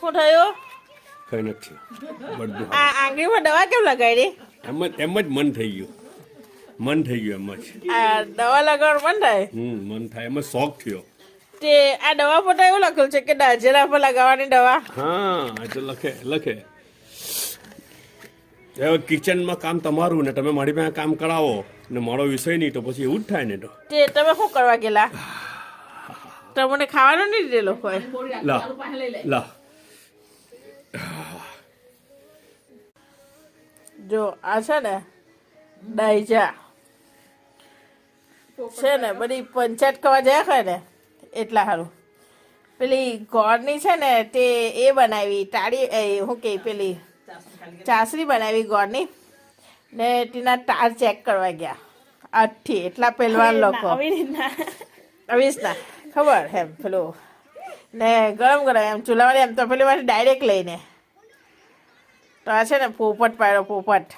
શું થયું? કઈ નથી બધું આ આંગળીમાં દવા કેમ લગાડી? એમ જ એમ જ મન થઈ ગયું. મન થઈ ગયું એમ જ. આ દવા લગાડવાનું મન થાય? હમ મન થાય. એમ શોખ થયો. તે આ દવા પર એવું લખેલું છે કે દાજેરા પર લગાવવાની દવા. હા તો લખે લખે. હવે કિચનમાં કામ તમારું ને તમે મારી પાસે કામ કરાવો ને મારો વિષય નહીં તો પછી એવું જ થાય ને તો. તે તમે શું કરવા ગયેલા? તમને ખાવાનું નહીં દીધેલો કોઈ? લા લા. જો આ છે ને ડાયજા છે ને બધી પંચાયત કરવા જાય હોય ને એટલા સારું પેલી ગોળની છે ને તે એ બનાવી ટાળી એ શું કે પેલી ચાસણી બનાવી ગોળની ને તેના તાર ચેક કરવા ગયા. આઠથી એટલા પહેલવાન લોકો. રીતના ખબર? એમ પેલું. ને ગરમ ગરમ એમ ચૂલાવાળી એમ તો પેલી વાર ડાયરેક્ટ લઈને. તો આ છે ને પોપટ પાડ્યો પોપટ.